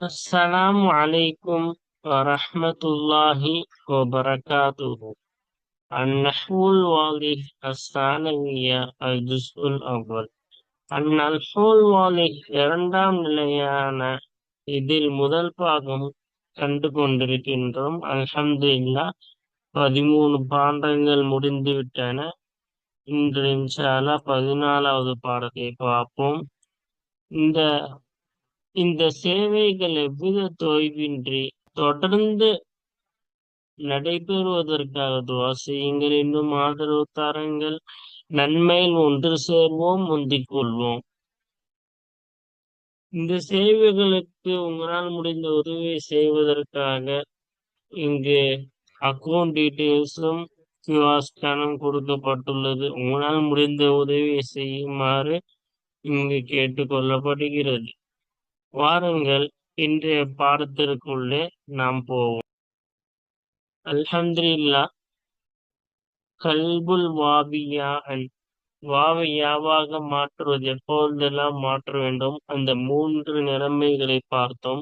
السلام عليكم ورحمة الله وبركاته النحو الواضح الثانوية الجزء الأول النحو الواضح இரண்டாம் நிலையான இதில் முதல் பாகம் கண்டு கொண்டிருக்கின்றோம் அல்ஹம்துலில்லா பதிமூணு பாடங்கள் முடிந்து விட்டன இன்று இன்ஷால்லா பதினாலாவது பாடத்தை பார்ப்போம் இந்த இந்த சேவைகள் எவ்வித தொய்வின்றி தொடர்ந்து நடைபெறுவதற்காக துவா செய்யுங்கள். இன்னும் ஆதரவு தாருங்கள். நன்மையில் ஒன்று சேர்வோம் முந்திக் கொள்வோம். இந்த சேவைகளுக்கு உங்களால் முடிந்த உதவி செய்வதற்காக இங்கு அக்கௌண்ட் டீட்டெயில்ஸும் கியூஆர் ஸ்கேனும் கொடுக்கப்பட்டுள்ளது. உங்களால் முடிந்த உதவியை செய்யுமாறு இங்கு கேட்டுக்கொள்ளப்படுகிறது வாருங்கள் இன்றைய பாடத்திற்குள்ளே நாம் போவோம். அல்ஹம்துல்லா கல்புல் வாபியா வாவை யாவாக மாற்றுவது எப்பொழுதெல்லாம் மாற்ற வேண்டும்? அந்த மூன்று நிலைமைகளை பார்த்தோம்.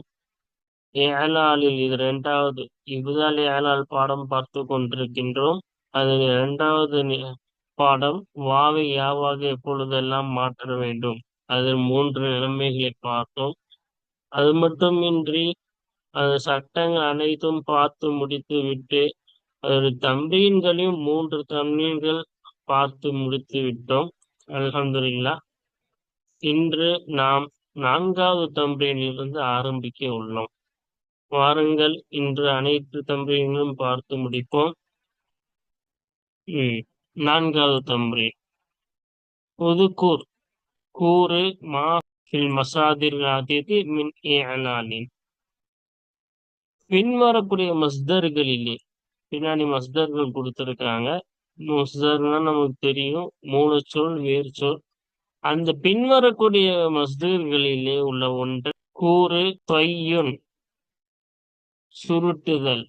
ஏழாளில் இது இரண்டாவது இவ்விதால் ஏழாள் பாடம் பார்த்து கொண்டிருக்கின்றோம். அதில் இரண்டாவது பாடம் வாவை யாவாக எப்பொழுதெல்லாம் மாற்ற வேண்டும்? அதில் மூன்று நிலைமைகளை பார்த்தோம். அது மட்டுமின்றி அந்த சட்டங்கள் அனைத்தும் பார்த்து முடித்து விட்டு அதோட தம்பீன்களையும் மூன்று தம்பீன்கள் பார்த்து முடித்து விட்டோம். அலமதுல்லா இன்று நாம் நான்காவது தம்பீனிலிருந்து ஆரம்பிக்க உள்ளோம். வாருங்கள் இன்று அனைத்து தம்பீன்களும் பார்த்து முடிப்போம். உம் நான்காவது தம்பீன் புதுக்கூர். கூறு மா ஃபில் மசாதிர் மின் ஏலாலின் பின்வரக்கூடிய மஸ்தர்களிலே பின்னாடி மஸ்தர்கள் கொடுத்துருக்காங்க மஸ்தர்னா நமக்கு தெரியும் மூணு சொல் வேறு சொல் அந்த பின்வரக்கூடிய மஸ்தர்களிலே உள்ள ஒன்று கூறு தொய்யுன் சுருட்டுதல்.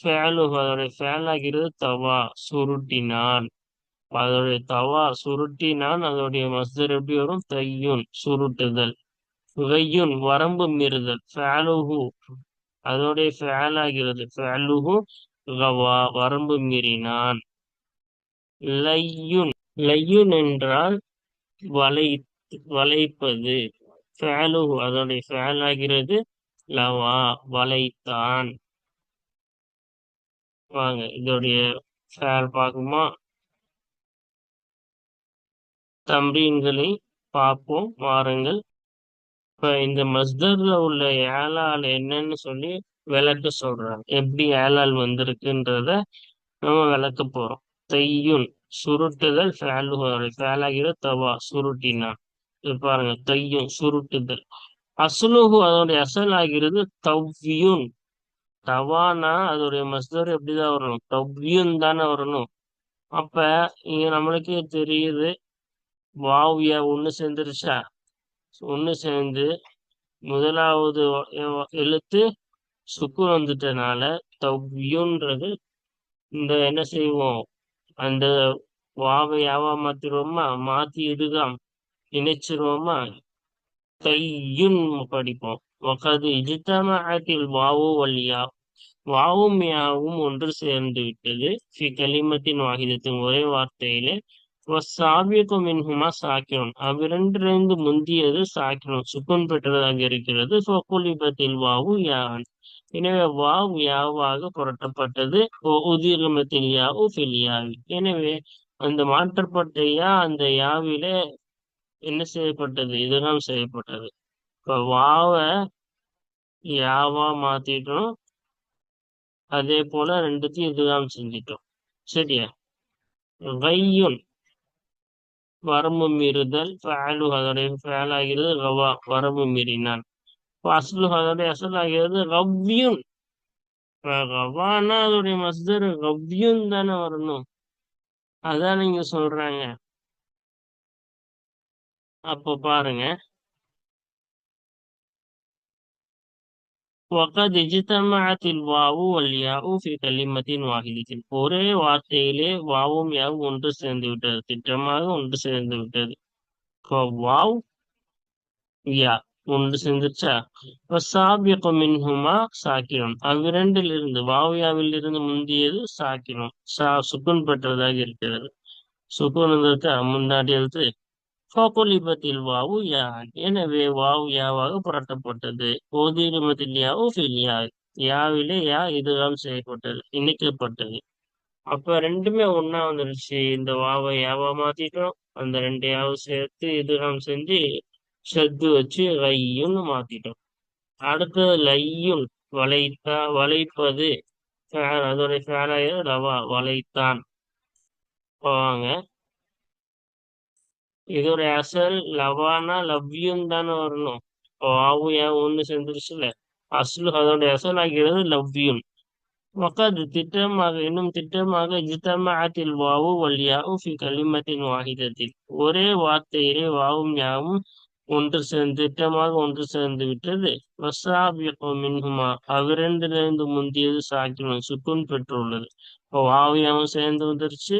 ஃபேலு அதோடைய ஃபேலாகிறது தவா சுருட்டினான் அதோடைய தவா சுருட்டினான். அதோடைய மஸ்தர் எப்படி வரும்? தையுன் சுருட்டுதல். கையுன் வரம்பு மீறுதல். ஃபேலுஹு. அதோடைய ஃபேல் ஆகிறது. ஃபேலுஹு கவா வரம்பு மீறினான். லையுன். லையுன் என்றால் வளை வளைப்பது. ஃபேலுஹு. அதோடைய ஃபேல் ஆகிறது. லவா. வளைத்தான். வாங்க இதோடைய ஃபேல் பார்க்குமா? தம்பீன்களை பார்ப்போம் வாருங்கள். இப்ப இந்த மஸ்தர்ல உள்ள ஏலால் என்னன்னு சொல்லி விளக்க சொல்றாங்க. எப்படி ஏலால் வந்திருக்குன்றத நம்ம விளக்க போறோம். தையுன் சுருட்டுதல் ஃபேலாகிற தவா சுருட்டினான் இது பாருங்க தையும் சுருட்டுதல். அசுலுகு அதோடைய அசல் ஆகிறது தவ்யுன். தவானா அதோடைய மஸ்தர் எப்படிதான் வரணும்? தவ்யுன் தானே வரணும். அப்ப இங்க நம்மளுக்கே தெரியுது வாவியா ஒன்று சேர்ந்துருச்சா? ஒன்று சேர்ந்து முதலாவது எழுத்து சுக்கு வந்துட்டனால தவ்யுன்றது இந்த என்ன செய்வோம்? அந்த வாவை யாவா மாத்திருவோமா மாத்தி இதுதான் இணைச்சிருவோமா? தையுன் படிப்போம். ஒக்கது இஜித்தமாத்தில் வாவு வழியா வாவும் யாவும் ஒன்று சேர்ந்து விட்டது. களிமத்தின் வாகிதத்தின் ஒரே வார்த்தையிலே சாவியக்கும் மின்ஹுமா சாக்கிரம் அவ்விரண்டிலிருந்து முந்தியது சாக்கிரம் சுக்குன் பெற்றதாக இருக்கிறது சொக்குலிபத்தில் வாவு யாவன் எனவே வாவ் யாவாக புரட்டப்பட்டது. உதிரமத்தில் யாவு ஃபிலியாவி எனவே அந்த மாற்றப்பட்ட யா அந்த யாவில என்ன செய்யப்பட்டது? இதுதான் செய்யப்பட்டது. இப்ப வாவ யாவா மாத்திட்டோம். அதே போல ரெண்டுத்தையும் இதுதான் செஞ்சிட்டோம். சரியா? கையுன் வரம்பு மீறுதல் ஃபேலு ஃபேல் ஆகிறது ரவா வரம்பு மீறினான் அசலு அதனுடைய அசல் ஆகிறது ரவ்யூன். ரவானா அதோடைய மஸ்தர் ரவ்யூன் தானே வரணும். அதான் நீங்க சொல்றாங்க. அப்ப பாருங்க. வகத் இஜ்தமஅத்தில் வாவு வல் யாவு ஃபி கலிமத்தின் ஒரே வார்த்தையிலே வாவும் யாவும் ஒன்று சேர்ந்து விட்டது. திட்டமாக ஒன்று சேர்ந்து விட்டது. வாவ் யா ஒன்று சேர்ந்துருச்சா? சாபியக்கு மின்ஹுமா சாக்கிரம். அவ்விரண்டில் இருந்து வாவியாவில் இருந்து முந்தியது சாக்கிரம். சா சுக்குன் பெற்றதாக இருக்கிறது. சுக்குன் முன்னாடி எழுத்து. ஃபோகுலிபத்தில் வாவு யான்? எனவே வாவு யாவாக புரட்டப்பட்டது. ஓதிரிமத்தில் யாவு ஃபில் யா யாவிலே யா இதுதான் செய்யப்பட்டது இணைக்கப்பட்டது. அப்ப ரெண்டுமே ஒன்னா வந்துருச்சு. இந்த வாவை யாவா மாத்திட்டோம். அந்த ரெண்டு யாவும் சேர்த்து இதுதான் செஞ்சு ஷத்து வச்சு லையுன்னு மாத்திட்டோம். அடுத்தது லையுன் வளைத்தா வளைப்பது அதோட ஃபேலாயிரம் ரவா லவா வளைத்தான். போவாங்க. இதோட அசல் லவானா லவ்யூன் தானே வரணும். இப்போ ஏன் ஏ ஒன்று சேர்ந்துருச்சுல அஸ்லு அதோட அசல் ஆகிறது லவ்யூன் வக்கது திட்டமாக இன்னும் திட்டமாக ஜித்தமாத்தில் வாவு வழியாவு ஃபி கலிமத்தின் வாகிதத்தில் ஒரே வார்த்தையிலே வாவும் யாவும் ஒன்று சேர்ந்து திட்டமாக ஒன்று சேர்ந்து விட்டது. வசாபியோ மின்ஹுமா அவ்விரண்டிலிருந்து முந்தியது சாக்கிரம் சுக்குன் பெற்றுள்ளது. இப்போ வாவியாவும் சேர்ந்து வந்துருச்சு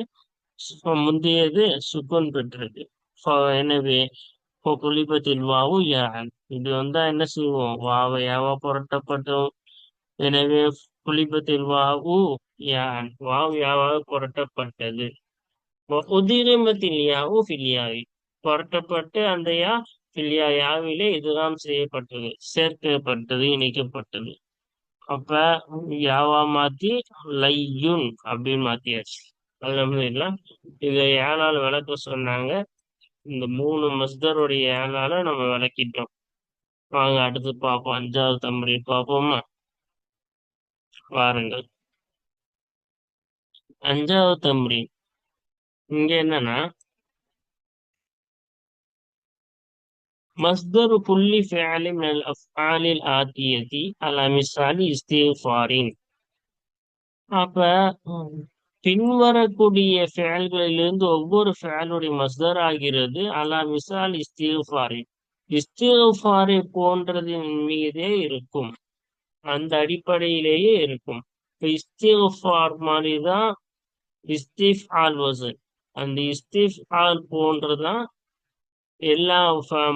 முந்தியது சுக்குன் பெற்றது. எனவே இப்போ குலிபத்தில் வாவு யான் இது வந்தா என்ன செய்வோம் வாவை யாவா புரட்டப்பட்டோம் எனவே குலிபத்தில் வாவு யான் வாவ் யாவாக புரட்டப்பட்டது உதிரிமத்தில் யாவு ஃபில்யாவி புரட்டப்பட்டு அந்த யா ஃபில்யா யாவிலே இதுதான் செய்யப்பட்டது சேர்க்கப்பட்டது இணைக்கப்பட்டது அப்ப யாவா மாத்தி லையுன் அப்படின்னு மாத்தியாச்சு அல்ஹம்துலில்லாஹ் இதை ஏழால் விளக்க சொன்னாங்க இந்த மூணு மஸ்தருடைய ஏழால நம்ம விளக்கிட்டோம் வாங்க அடுத்து பார்ப்போம் அஞ்சாவது தம்பரி பார்ப்போமா வாருங்கள் அஞ்சாவது தம்பரி இங்க என்னன்னா مصدر كل فعل من الأفعال الآتية على مثال استغفار அப்ப ம், பின்வரக்கூடிய செயல்களிலிருந்து ஒவ்வொரு செயலுடைய மஸ்தர் ஆகிறது அலா மிசால் இஸ்திஃபாரி இஸ்திஃபாரை போன்றதின் மீதே இருக்கும். அந்த அடிப்படையிலேயே இருக்கும். இப்ப இஸ்திஃபார் மாதிரிதான் இஸ்திஃப் ஆல் வசன் அந்த இஸ்திஃப் ஆல் போன்றதான் எல்லா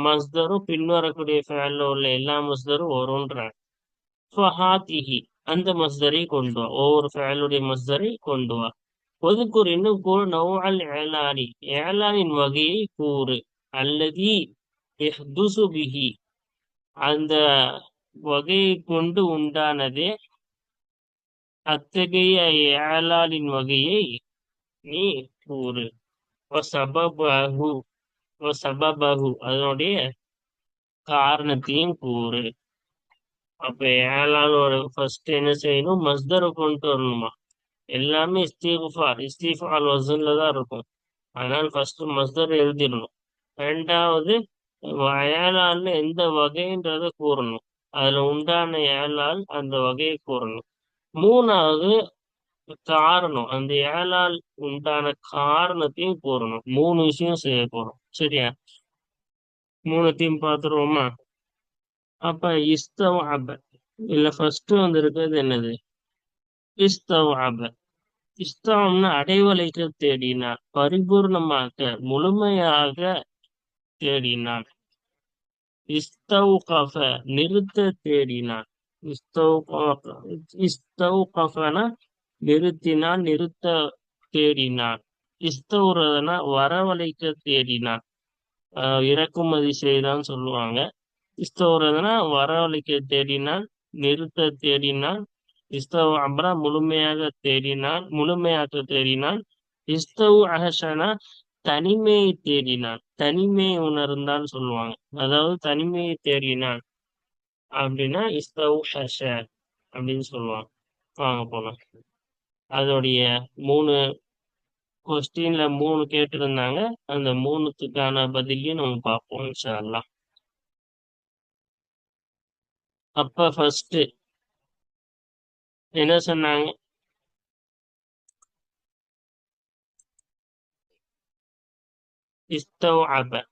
மஸ்தரும் பின்வரக்கூடிய ஃபேல்ல உள்ள எல்லா மஸ்தரும் வரும்ன்றாங்க ஃபஹாத்திஹி. அந்த மஸ்தரை கொண்டு வா. ஒவ்வொரு ஃபேலுடைய மஸ்தரை கொண்டு வா. ஒதுக்கூர் இன்னும் கூறு நௌஅல் ஏலானி ஏலானின் வகையை கூறு. அல்லதி இஹ்துசு பிஹி. அந்த வகையை கொண்டு உண்டானதே அத்தகைய ஏலாலின் வகையை நீ கூறு. வசபபஹு. வசபபஹு. அதனுடைய காரணத்தையும் கூறு. அப்ப ஏழாளோட ஃபர்ஸ்ட் என்ன செய்யணும்? மஸ்தரை கொண்டு வரணுமா? எல்லாமே இஸ்தீஃபார் இஸ்தீஃபால் வசன்ல தான் இருக்கும். அதனால ஃபர்ஸ்ட் மஸ்தர் எழுதிடணும். ரெண்டாவது ஏழாள்ல எந்த வகைன்றத கூறணும். அதுல உண்டான ஏழாள் அந்த வகையை கூறணும். மூணாவது காரணம். அந்த ஏழாள் உண்டான காரணத்தையும் கூறணும். மூணு விஷயம் செய்ய போறோம் சரியா? மூணுத்தையும் பார்த்துருவோமா? அப்ப இஸ்தவஅப. இல்ல ஃபர்ஸ்ட் வந்திருக்கிறது என்னது? இஸ்தவஅப. இஸ்தவம்னா அடைவலைக்கு தேடினார். பரிபூர்ணமாக முழுமையாக தேடினார். இஸ்தவுகஃப நிறுத்த தேடினார். இஸ்தவுகஃப இஸ்தவுகஃபனா நிறுத்தினான் நிறுத்த தேடினான் இஸ்தவுறதுனா வரவழைக்க தேடினான் இறக்குமதி செய்தான்னு சொல்லுவாங்க. இஸ்தவுறதுனா வரவழைக்க தேடினான் நிறுத்த தேடினான் இஸ்தவ் அப்ரா முழுமையாக தேடினான் முழுமையாக தேடினான் இஸ்தவ் அகசனா தனிமையை தேடினான் தனிமையை உணர்ந்தான்னு சொல்லுவாங்க. அதாவது தனிமையை தேடினான் அப்படின்னா இஸ்தவ் ஹஷ அப்படின்னு சொல்லுவாங்க. வாங்க போலாம். அதோடைய மூணு கொஸ்டின்ல மூணு கேட்டிருந்தாங்க. அந்த மூணுத்துக்கான பதிலையும் நம்ம பார்ப்போம் இன்ஷா அப்ப ஃபர்ஸ்ட் என்ன சொன்னாங்க? இஸ்தவ் அப்ப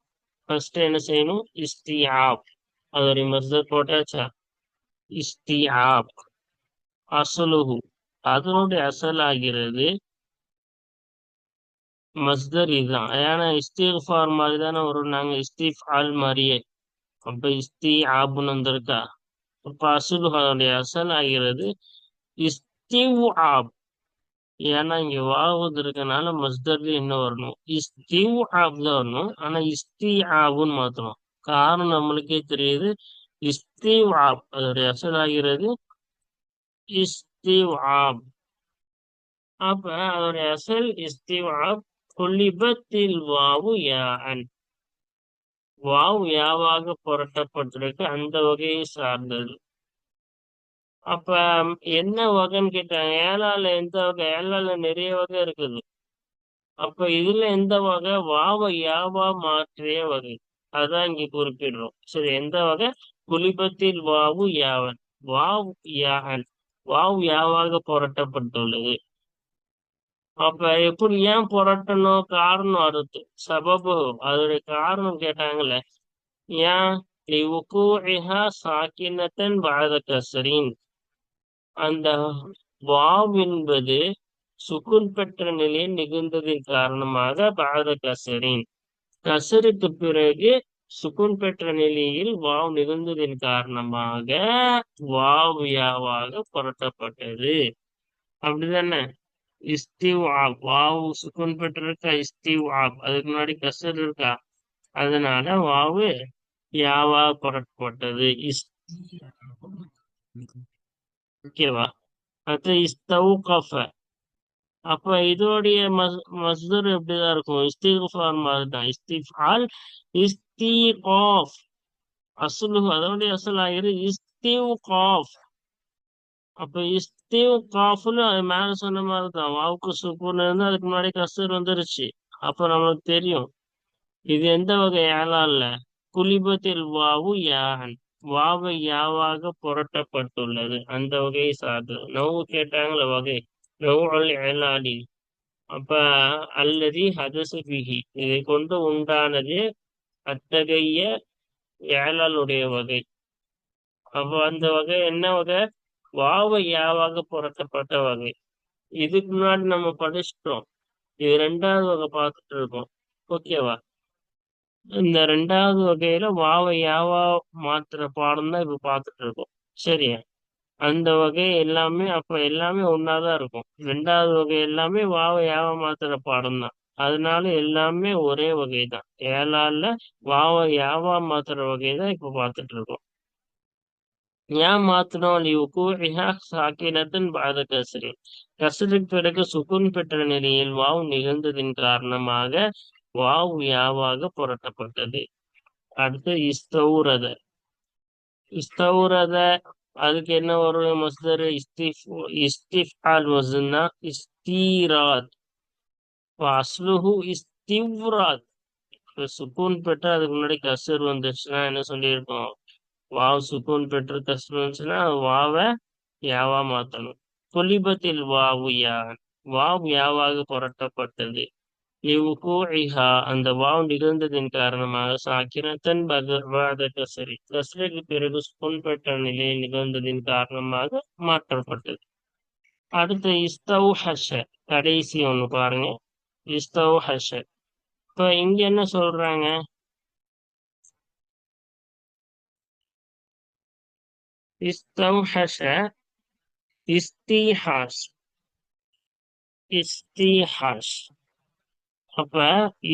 ஃபர்ஸ்ட் என்ன செய்யணும்? இஸ்தியாப். அதோடைய மஸ்தர் போட்டாச்சா? இஸ்தியாப். அசலுகு அதனுடைய அசல் ஆகிறது மஸ்தர் இதுதான். ஏன்னா இஸ்திஃபார் மாதிரி தானே வரும் நாங்க இஸ்திஃபால் மாதிரியே. அப்போ இஸ்தி ஆபுன்னு வந்திருக்கா? அதனுடைய அசல் ஆகிறது இஸ்திவ் ஆப் ஏன்னா இங்க வாவது இருக்கனால மஸ்தர்ல என்ன வரணும்? இஸ்திவ் ஆப் தான் வரணும். ஆனா இஸ்தி ஆபுன்னு மாத்தணும். காரணம் நம்மளுக்கே தெரியுது. இஸ்திவ் ஆப் அதோடைய அசல் ஆகிறது இஸ்திவ் ஆப் அப்ப அதோடைய அசல் இஸ்திவ் ஆப் கொல்லிபத்தில் வாவு யான். வாவ் யாவாக புரட்டப்பட்டிருக்கு அந்த வகையை சார்ந்தது. அப்ப என்ன வகைன்னு கேட்டாங்க ஏழால எந்த வகை ஏழால நிறைய வகை இருக்குது. அப்ப இதுல எந்த வகை? வாவ யாவா மாற்றிய வகை. அதான் இங்க குறிப்பிடுறோம். சரி எந்த வகை? குலிபத்தில் வாவு யாவன். வாவ் யாகன் வாவ் யாவாக புரட்டப்பட்டுள்ளது. அப்ப எப்படி ஏன் புரட்டணும் காரணம் அறுத்து சபபு. அதோடைய காரணம் கேட்டாங்கல்ல. ஏன்? சாக்கினத்தன் பாரத கசரின். அந்த வாவ் என்பது சுக்குன் பெற்ற நிலையில் நிகழ்ந்ததின் காரணமாக பாரத கசரின். கசருக்கு பிறகு சுக்குன் பெற்ற நிலையில் வாவ் நிகழ்ந்ததின் காரணமாக வாவ் யாவாக புரட்டப்பட்டது. அப்படிதானே? இஸ்திவ் ஆப் வாவு சுக்குன் பெற்றிருக்கா இஸ்திவ் ஆப் அதுக்கு முன்னாடி கசர் இருக்கா? அதனால வாவு யாவா புறப்பட்டது ஓகேவா? அடுத்து இஸ்தவு கஃப. அப்ப இதோடைய மஸ் எப்படிதான் இருக்கும்? இஸ்திஃபார் மாதிரி தான் இஸ்திஃபால் இஸ்திகாஃப் அசுலு அதோடைய அசல் ஆகிறது இஸ்திவ் காஃப் அப்ப இஸ்திவ் காஃப்னு அது மேல சொன்ன மாதிரி தான் வாவுக்கு சுக்குன்னு இருந்து அதுக்கு முன்னாடி கசர் வந்துருச்சு. அப்ப நம்மளுக்கு தெரியும். இது எந்த வகை ஏலா இல்ல? குலிபத்தில் வாவு யான். வாவை யாவாக புரட்டப்பட்டுள்ளது. அந்த வகையை சார்ந்தது நோவு கேட்டாங்கள வகை. நோவல் ஏலாடி அப்ப அல்லதி ஹதசு பிகி இதை கொண்டு உண்டானது அத்தகைய ஏழாளுடைய வகை. அப்போ அந்த வகை என்ன வகை? வாவை யாவாக புரட்டப்பட்ட வகை. இதுக்கு முன்னாடி நம்ம படிச்சிட்டோம். இது ரெண்டாவது வகை பார்த்துட்டு இருக்கோம். ஓகேவா இந்த ரெண்டாவது வகையில வாவை யாவா மாத்துற பாடம் தான் இப்ப பார்த்துட்டு இருக்கோம். சரியா? அந்த வகை எல்லாமே அப்ப எல்லாமே ஒன்னாதான் இருக்கும். ரெண்டாவது வகை எல்லாமே வாவை யாவா மாத்துற பாடம் தான். அதனால எல்லாமே ஒரே வகை தான் ஏழால வாவை யாவா மாத்துற வகை தான் இப்ப பார்த்துட்டு இருக்கோம். ஏன் மாத்தணும் லிவுகூஇஹா சாக்கினத்தின் பாத கசரி கசருக்கு பிறகு சுகுன் பெற்ற நிலையில் வாவ் நிகழ்ந்ததின் காரணமாக வாவ் யாவாக புரட்டப்பட்டது. அடுத்து இஸ்தௌரத. இஸ்தௌரத அதுக்கு என்ன வரும் மஸ்தர்? இஸ்திஃப் இஸ்திஃப் ஆல் வசுன்னா இஸ்தீராத். அஸ்லுஹு இஸ்திவ்ராத். சுக்கூன் பெற்று அதுக்கு முன்னாடி கசர் வந்துச்சுன்னா என்ன சொல்லியிருக்கோம்? வாவ் சுக்கூன் பெற்று கஷ்டம் வந்துச்சுன்னா வாவை யாவா மாத்தணும். குலிபத்தில் வாவு யான்? வாவ் யாவாக புரட்டப்பட்டது? லிவுகூஇஹா அந்த வாவ் நிகழ்ந்ததின் காரணமாக சாக்கிரத்தன் பகவாத கசரி கசரிக்கு பிறகு சுக்குன் பெற்ற நிலையில் நிகழ்ந்ததின் காரணமாக மாற்றப்பட்டது. அடுத்து இஸ்தவ் ஹஷ கடைசி ஒன்று பாருங்க. இஸ்தவ் ஹஷ இப்ப இங்க என்ன சொல்றாங்க? இஸ்தவ் ஹஷ இஸ்திஹாஸ். இஸ்திஹாஸ். அப்ப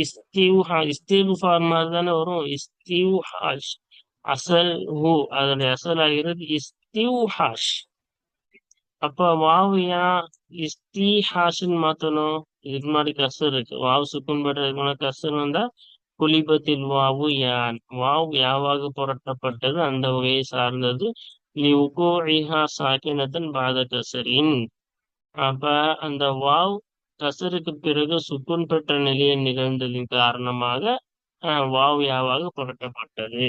இஸ்திவ்ஹா இஸ்திஃபார் மாதிரி தானே வரும். இஸ்திவ்ஹாஷ் அசல் ஹூ அதனுடைய அசல் ஆகிறது இஸ்திவ்ஹாஷ் அப்ப வாவியா இஸ்திஹாஷ்ன்னு மாத்தணும். இது மாதிரி கசர் இருக்கு. வாவு சுக்குன் பெற்ற முன்னாடி கசர் வந்தா குலிபத்தில் வாவு யான். வாவ் யாவாக புரட்டப்பட்டது அந்த வகையை சார்ந்தது லிவுகோஹா சாக்கினத்தன் பாத கசரின் அப்ப அந்த வாவ் கசருக்கு பிறகு சுக்குன் பெற்ற நிலையில் நிகழ்ந்ததின் காரணமாக வாவ் யாவாக புரட்டப்பட்டது.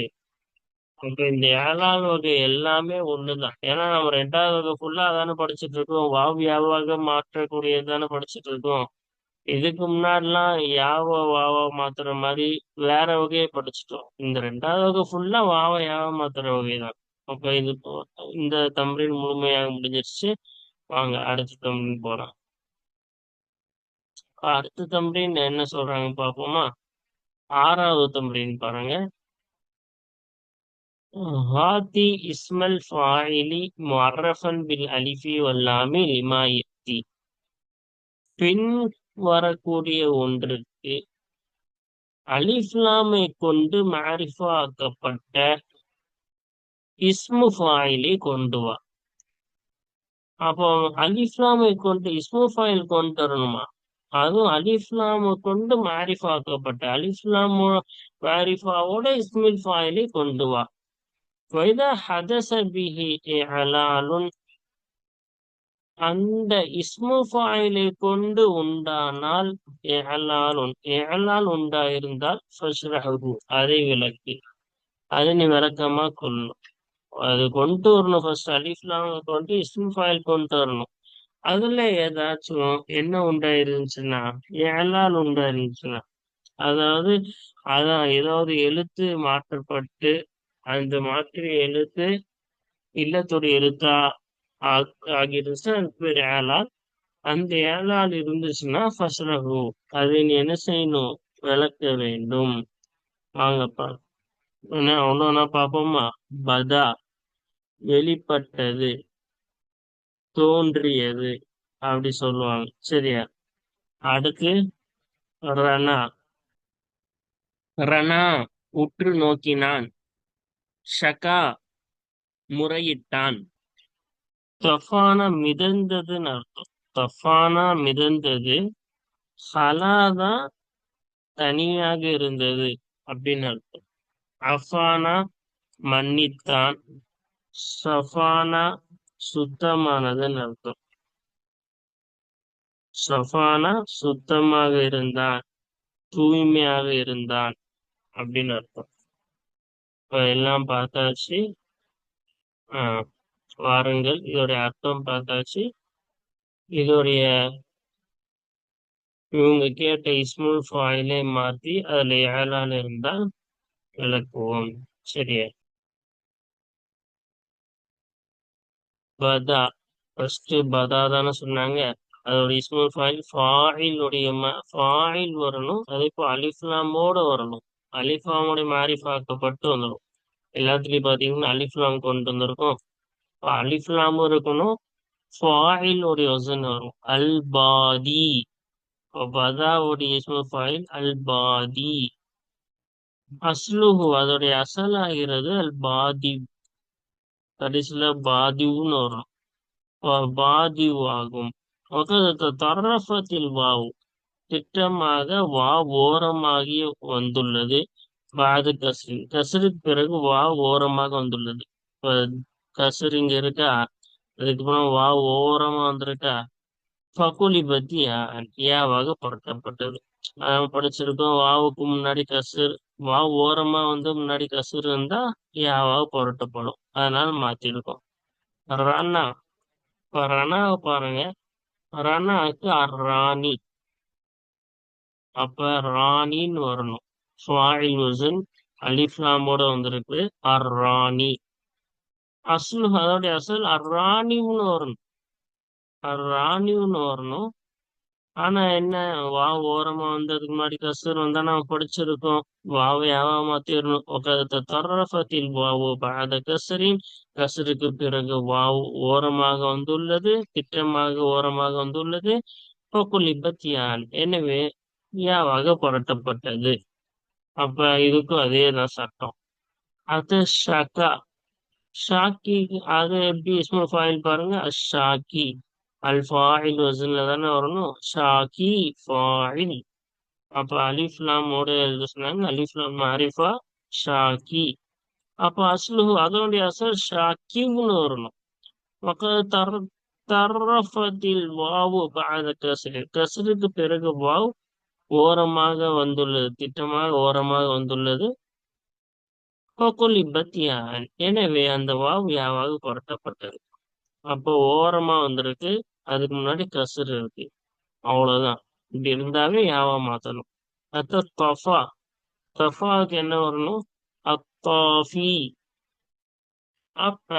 அப்ப இந்த ஏழாவது வகை எல்லாமே ஒண்ணுதான். ஏன்னா நம்ம ரெண்டாவது வகை ஃபுல்லா அதானே படிச்சுட்டு இருக்கோம் வாவ் யாவாக மாற்றக்கூடியது தானே படிச்சுட்டு இருக்கோம் இதுக்கு முன்னாடிலாம் யாவ வாவா மாத்துற மாதிரி வேற வகையை படிச்சுட்டோம். இந்த ரெண்டாவது வகை ஃபுல்லா வாவ யாவ மாத்துற வகை தான் அப்ப இது இந்த தம்பரின் முழுமையாக முடிஞ்சிருச்சு. வாங்க அடுத்த தம்பரின் போறோம் அடுத்த தம்பரின் என்ன சொல்றாங்க பாப்போமா ஆறாவது தம்பரின் பாருங்க. ஹாதி இஸ்மல் ஃபாயிலி மர்ரஃபன் பில் அலிஃபி வல்லாமி லிமா யத்தி. பின் வரக்கூடிய ஒன்றுக்கு அலிஃப்லாமை கொண்டு மாரிஃபா ஆக்கப்பட்ட இஸ்மு ஃபாயிலை கொண்டு வா அப்போ அலிஃப்லாமை கொண்டு இஸ்மு ஃபாயில் கொண்டு வரணுமா அதுவும் அலிஃப்லாமை கொண்டு மாரிஃபாக்கப்பட்ட அலிஃப்லாம் மாரிஃபாவோட இஸ்மில் ஃபாயிலை கொண்டு வா வைதா ஹதச பிஹி அலாலுன் அந்த இஸ்மு ஃபாயிலை கொண்டு உண்டானால் இஅலாலுன் இஅலால் உண்டாயிருந்தால் அதை விளக்கி அதை நீ விளக்கமா கொள்ளும் அது கொண்டு வரணும் ஃபர்ஸ்ட் அலிஃப்லாம் கொண்டு இஸ்மு ஃபாயில் கொண்டு வரணும். அதுல ஏதாச்சும் என்ன உண்டா உண்டாயிருந்துச்சுன்னா ஏழால் உண்டாயிருந்துச்சுன்னா அதாவது அதான் ஏதாவது எழுத்து மாற்றப்பட்டு அந்த மாற்றி எழுத்து இல்லத்துடைய எழுத்தா ஆகிருந்துச்சுன்னா அதுக்கு பேர் ஏழால். அந்த ஏழால் இருந்துச்சுன்னா ஃபஸ்ரஹு அதை நீ என்ன செய்யணும்? விளக்க வேண்டும். வாங்கப்பா. என்ன ஒன்னொன்னா பார்ப்போமா? பதா. வெளிப்பட்டது தோன்றியது அப்படி சொல்லுவாங்க. சரியா? அடுத்து ரணா ரணா உற்று நோக்கினான். ஷகா முறையிட்டான். தஃபானா மிதந்ததுன்னு அர்த்தம். தஃபானா மிதந்தது ஹலாதா தனியாக இருந்தது அப்படின்னு அர்த்தம். அஃபானா மன்னித்தான். சஃபானா சுத்தமானதுன்னு அர்த்தம். சஃபானா சுத்தமாக இருந்தான் தூய்மையாக இருந்தான் அப்படின்னு அர்த்தம். இப்ப எல்லாம் பார்த்தாச்சு. ஆஹ் வாருங்கள். இதோடைய அர்த்தம் பார்த்தாச்சு. இதோடைய இவங்க கேட்ட இஸ்முல் ஃபாயிலே மாத்தி அதுல ஏழால் இருந்தால் விளக்குவோம். சரியா? பதா. ஃபர்ஸ்ட் பதா தானே சொன்னாங்க. அதோட இஸ்முல் ஃபாயில் ஃபாயிலுடைய ஃபாயில் வரணும். அதே இப்போ அலிஃப்லாமோட வரணும். அலிஃபாமோடைய மாரிஃபாக்கப்பட்டு வந்துடும். எல்லாத்துலயும் பாத்தீங்கன்னா அலிஃப்லாம் கொண்டு வந்திருக்கும். அலிஃப்லாமும் இருக்கணும். ஃபாயில் உடைய வசன் வரும். அல் பாதி பதாவுடைய இஸ்முல் ஃபாயில் அல் பாதி அஸ்லுஹு அதோடைய அசல் ஆகிறது அல் பாதி கடைசியில பாதிவுன்னு வரும் பாதிவு ஆகும் தரஃபத்தில் வாவு திட்டமாக வா ஓரமாகி வந்துள்ளது பாது கசரி கசருக்கு பிறகு வா ஓரமாக வந்துள்ளது இப்ப இங்க இருக்கா அதுக்கப்புறம் வா ஓரமா வந்திருக்கா பகுலி பத்தி யாவாக பொருத்தப்பட்டது படிச்சிருக்கோம் வாவுக்கு முன்னாடி கசர் வா ஓரமா வந்து முன்னாடி கசர் இருந்தா யாவாக புரட்டப்படும் அதனால மாத்திருக்கோம். ரன்னா இப்ப ரனாவை பாருங்க. ரனாக்கு ராணி. அப்ப ராணின்னு வரணும். ஃபாயில் வசன் அலிஃப்லாமோட வந்திருக்கு. அர் ராணி. அதோடைய அசல் அர் ராணின்னு வரணும். அர் ராணின்னு வரணும். ஆனா என்ன வா ஓரமா வந்ததுக்கு முன்னாடி கசூர் வந்தா நான் படிச்சிருக்கோம். வாவை யாவா மாத்திரணும். உட்காத தரஃபத்தில் வாவு பாத கசரின் கசருக்கு பிறகு வாவு ஓரமாக வந்துள்ளது திட்டமாக ஓரமாக வந்துள்ளது. பத்தியான் எனவே யாவாக புரட்டப்பட்டது. அப்ப இதுக்கும் அதே தான் சட்டம். அது ஷாக்கா. ஷாக்கி அது எப்படி இஸ்முல் ஃபாயில் பாருங்க. அஷாக்கி அல் ஃபாயில் வசன்ல தானே வரணும்? ஷாக்கி ஃபாயில் அப்ப அலிஃப்லாமோட எழுத சொன்னாங்க. அலிஃப்லாம் மாரிஃபா ஷாக்கி அப்ப அஸ்லு அதனுடைய அசல் ஷாக்கின்னு வரணும். மக்கள் தர தரஃபத்தில் வாவு பாத கசரு கசருக்கு பிறகு வாவ் ஓரமாக வந்துள்ளது. திட்டமாக ஓரமாக வந்துள்ளது. எனவே அந்த வாவ் யாவாக புரட்டப்பட்டது அப்போ ஓரமா வந்திருக்கு. அதுக்கு முன்னாடி கசரு இருக்கு. அவ்வளவுதான். இப்படி இருந்தாவே யாவா மாத்தணும். அடுத்த தொஃபா. தொஃபாவுக்கு என்ன வரணும்? அத்தாஃபி. அப்ப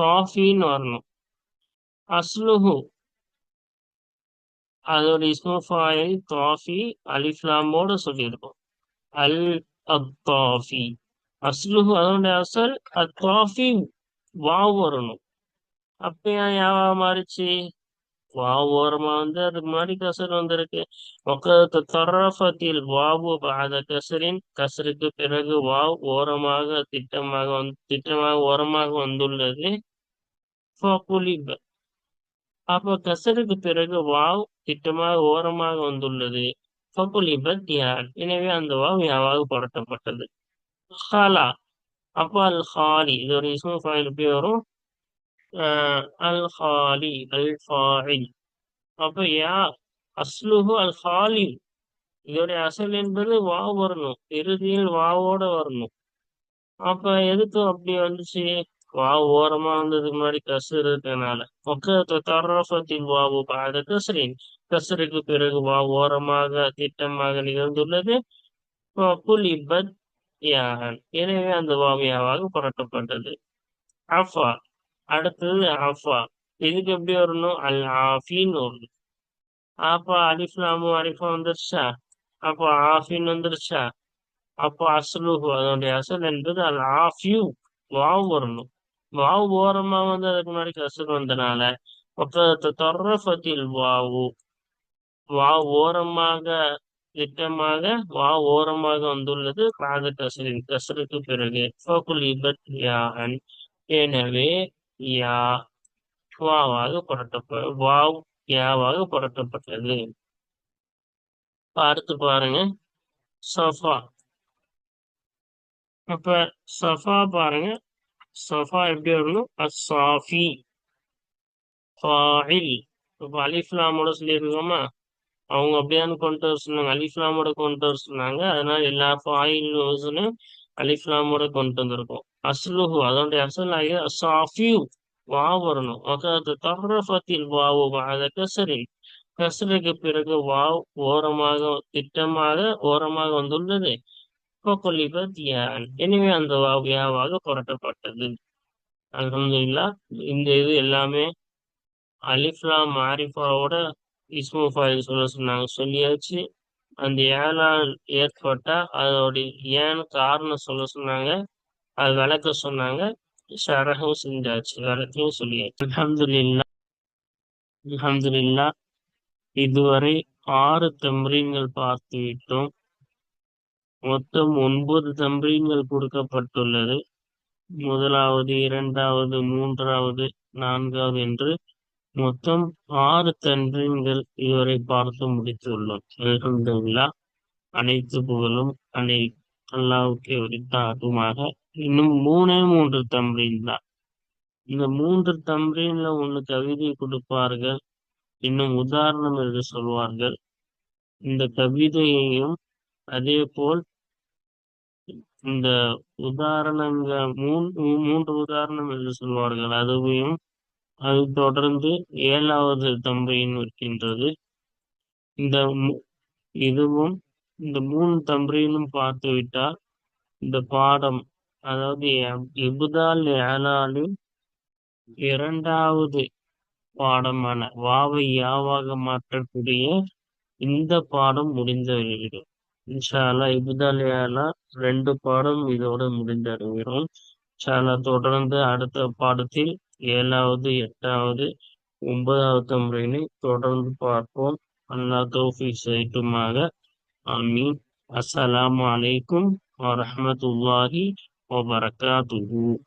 தாஃபின்னு வரணும். அஸ்லுஹு. அதோட இஸ்மு தாஃபி அலிஃப்லாமோட சொல்லியிருக்கோம். அல் அத்தாஃபி. அஸ்லுஹு அதோட அசல் அத்தாஃபி. வாவ் வரணும். அப்ப ஏன் யாவா மாறிச்சு. வாவ் ஓரமா வந்து அதுக்கு முன்னாடி கசர் வந்திருக்கு. ஒக்கத்து தரஃபத்தில் வாவு பாத கசரின் கசருக்கு பிறகு வாவ் ஓரமாக திட்டமாக வந்து திட்டமாக ஓரமாக வந்துள்ளது. ஃபகுலிப அப்ப கசருக்கு பிறகு வாவ் திட்டமாக ஓரமாக வந்துள்ளது. ஃபகுலிபத் யார் எனவே அந்த வாவ் யாவாக புரட்டப்பட்டது. ஹாலா. அப்பால் ஹாலி. இது ஒரு இஸ்மு ஃபைல் எப்படி வரும். அல் ஹாலி அல் ஃபாயில் அப்ப யா அஸ்லுஹு அல் ஹாலி இதோடைய அசல் என்பது வாவ் வரணும். இறுதியில் வாவோட வரணும். அப்ப எதுக்கு அப்படி வந்துச்சு? வாவ் ஓரமா வந்ததுக்கு முன்னாடி கசர் இருக்கனால. ஒக்க தரஃபத்தின் வாவு பாத கசரின். கசருக்கு பிறகு வாவ் ஓரமாக திட்டமாக நிகழ்ந்துள்ளது. புலிபத் யான். எனவே அந்த வாவியாவாக புரட்டப்பட்டது. அஃபா. அடுத்தது ஆஃபா. இதுக்கு எப்படி வரணும்? அல் ஆஃபின்னு வரணும். அப்போ அலிஃப்லாமும் அலிஃபா வந்துருச்சா? அப்போ ஆஃபின்னு வந்துருச்சா? அப்போ அசலுஹு அதனுடைய அசல் என்பது அல் ஆஃபியூ வாவ் வரணும். வாவ் ஓரமா வந்து அதுக்கு முன்னாடி கசல் வந்தனால பக்கத்து தொர்ரஃபத்தில் வாவு. வாவ் ஓரமாக திட்டமாக வா ஓரமாக வந்துள்ளது பாத கசரின் கசருக்கு பிறகு எனவே யா வாவாக புரட்டப்ப வாவ் யாவாக புரட்டப்பட்டது. அடுத்து பாருங்க. சஃபா. அப்ப சஃபா பாருங்க. சஃபா எப்படி வரணும் அசாஃபி ஃபாயில். இப்போ அலிஃப்லாமோட சொல்லியிருக்கோமா? அவங்க அப்படியானு கொண்டு வர சொன்னாங்க. அலிஃப்லாமோட கொண்டு வர சொன்னாங்க. அதனால எல்லா ஃபாயில் அலிஃப்லாமோட கொண்டு வந்திருக்கோம். அஸ்லுஹு அதனுடைய அசல் ஆகிய சாஃபியூ வா வரணும் அதாவது தஹரஃபத்தில் வாவு பாத கசரி கசருக்கு பிறகு வாவ் ஓரமாக திட்டமாக ஓரமாக வந்துள்ளது ஃபகுலிபத் யான் எனவே அந்த வாவ் யாவாக புரட்டப்பட்டது அலமதுல்லா இந்த இது எல்லாமே அலிஃப்லா மாரிஃபாவோட இஸ்மு ஃபாயில் சொல்ல சொன்னாங்க சொல்லியாச்சு அந்த ஏழால் ஏற்பட்டா அதோடைய ஏன் காரணம் சொல்ல சொன்னாங்க அது விளக்க சொன்னாங்க. ஷரகும் செஞ்சாச்சு விளக்கையும் சொல்லியாச்சு. அல்ஹம்துலில்லாஹ் அல்ஹம்துலில்லாஹ் இதுவரை ஆறு தம்ரீன்கள் பார்த்து விட்டோம் மொத்தம் ஒன்பது தம்ரீன்கள் கொடுக்கப்பட்டுள்ளது. முதலாவது இரண்டாவது மூன்றாவது நான்காவது என்று மொத்தம் ஆறு தன்மீன்கள் இதுவரை பார்த்து முடித்துள்ளோம். அல்ஹம்துலில்லா. அனைத்து புகழும் அனை அல்லாவுக்கு உரித்தாகுமாக. இன்னும் மூணே மூன்று தம்ரீன் தான். இந்த மூன்று தம்ரீன்ல ஒண்ணு கவிதை கொடுப்பார்கள் இன்னும் உதாரணம் என்று சொல்வார்கள். இந்த கவிதையையும் அதே போல் இந்த உதாரணங்கள் மூன்று மூன்று உதாரணம் என்று சொல்வார்கள். அதுவையும் அது தொடர்ந்து ஏழாவது தம்பையின் இருக்கின்றது இந்த இதுவும் இந்த மூணு தம்பையிலும் பார்த்து விட்டால் இந்த பாடம் அதாவது இபுதால் ஏழாலின் இரண்டாவது பாடமான வாவை யாவாக மாற்றக்கூடிய இந்த பாடம் முடிந்தறிகிறோம் இன்ஷாலா இபுதால் இபுதாலியாலா ரெண்டு பாடம் இதோட முடிந்தடைகிறோம். இன்ஷாலா தொடர்ந்து அடுத்த பாடத்தில் ஏழாவது எட்டாவது ஒன்பதாவது முறையினை தொடர்ந்து பார்ப்போம். அல்லா தோஃபி செய்துமாக. ஆமீன். அஸ்ஸலாமு அலைக்கும் வரஹமத்துல்லாஹி وبركاته